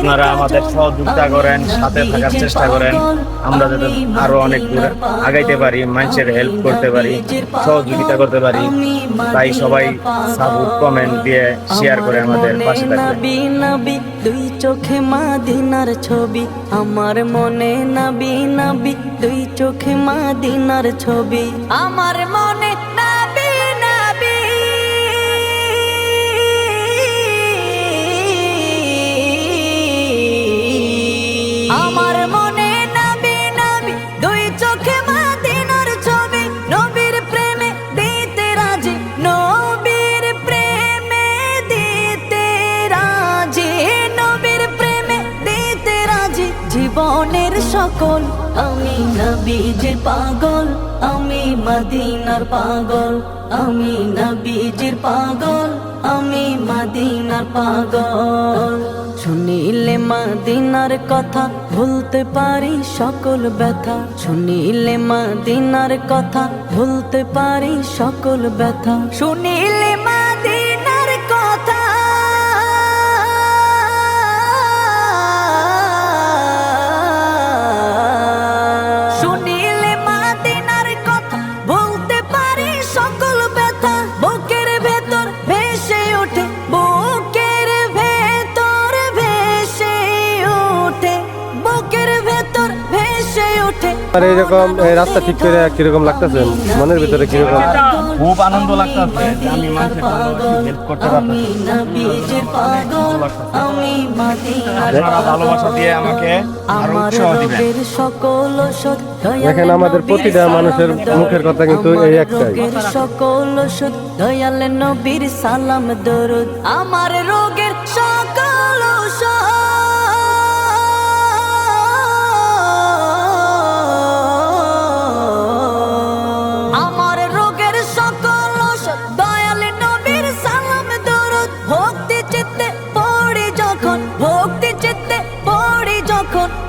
আপনারা আমাদের সহযোগিতা করেন, সাথে থাকার চেষ্টা করেন। আমরা যাতে আরও অনেক দূরে আগাইতে পারি, মানুষের হেল্প করতে পারি, সহযোগিতা করতে পারি। তাই সবাই সাপোর্ট কমেন্ট দিয়ে শেয়ার করে আমাদের পাশে নবী, দুই চোখে মাদিনার ছবি। আমার মনে নবী নবী, দুই চোখে মাদিনার ছবি। আমার সকল আমি নবীজির পাগল, আমি মদিনার পাগল, আমি নবীজির পাগল, আমি মদিনার পাগল। শুনিলে মাদিনার কথা ভুলতে পারি সকল ব্যথা। শুনিলে মাদিনার কথা ভুলতে পারি সকল ব্যথা। শুনিলে আর এইরকম এই রাস্তা ঠিক করে কীরকম লাগতেছে? মনের ভিতরে কীরকম? খুব আনন্দ লাগতেছে। আমি মানুষের হেল্প করতে ভালোবাসা দিয়ে আমাকে আরও আমার উৎসাহ দিবেন। দেখেন আমাদের প্রতিটা মানুষের মুখের কথা কিন্তু এই একটাই। সকল দয়াল নবীর সালাম দরুদ আমার রোগের সকল